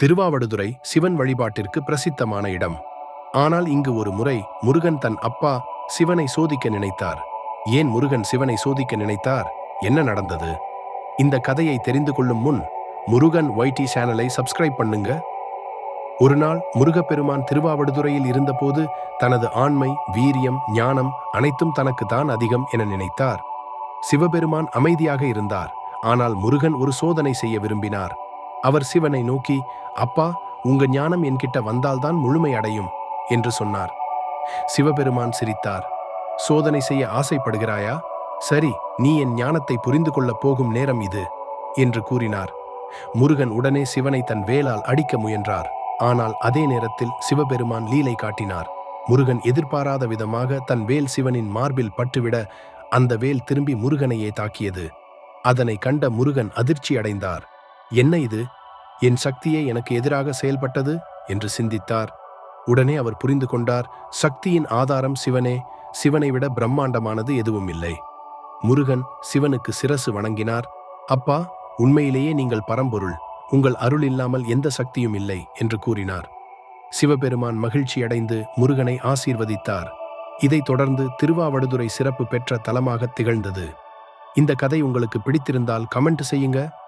திருவாவடுதுறை சிவன் வழிபாட்டிற்கு பிரசித்தமான இடம். ஆனால் இங்கு ஒரு முறை முருகன் தன் அப்பா சிவனை சோதிக்க நினைத்தார். ஏன் முருகன் சிவனை சோதிக்க நினைத்தார்? என்ன நடந்தது? இந்த கதையை தெரிந்து கொள்ளும் முன் முருகன் ஒய்டி சேனலை சப்ஸ்கிரைப் பண்ணுங்க. ஒரு நாள் முருகப்பெருமான் திருவாவடுதுறையில் இருந்தபோது தனது ஆண்மை வீரியம் ஞானம் அனைத்தும் தனக்கு தான் அதிகம் என நினைத்தார். சிவபெருமான் அமைதியாக இருந்தார். ஆனால் முருகன் ஒரு சோதனை செய்ய விரும்பினார். அவர் சிவனை நோக்கி அப்பா உங்க ஞானம் என்கிட்ட வந்தால்தான் முழுமை அடையும் என்று சொன்னார். சிவபெருமான் சிரித்தார். சோதனை செய்ய ஆசைப்படுகிறாயா? சரி நீ என் ஞானத்தை புரிந்து கொள்ளப் போகும் நேரம் இது என்று கூறினார். முருகன் உடனே சிவனை தன் வேலால் அடிக்க முயன்றார். ஆனால் அதே நேரத்தில் சிவபெருமான் லீலை காட்டினார். முருகன் எதிர்பாராத விதமாக தன் வேல் சிவனின் மார்பில் பட்டுவிட அந்த வேல் திரும்பி முருகனையே தாக்கியது. அதனை கண்ட முருகன் அதிர்ச்சி அடைந்தார் என்ன இது? என் சக்தியே எனக்கு எதிராக செயல்பட்டது? என்று சிந்தித்தார். உடனே அவர் புரிந்து கொண்டார் சக்தியின் ஆதாரம் சிவனே சிவனை விட பிரம்மாண்டமானது எதுவும் இல்லை. முருகன் சிவனுக்கு சிரசு வணங்கினார். அப்பா உண்மையிலேயே நீங்கள் பரம்பொருள். உங்கள் அருள் இல்லாமல் எந்த சக்தியும் இல்லை என்று கூறினார். சிவபெருமான் மகிழ்ச்சியடைந்து முருகனை ஆசீர்வதித்தார். இதைத் தொடர்ந்து திருவாவடுதுறை சிறப்பு பெற்ற தலமாக திகழ்ந்தது. இந்த கதை உங்களுக்கு பிடித்திருந்தால் கமெண்ட் செய்யுங்க.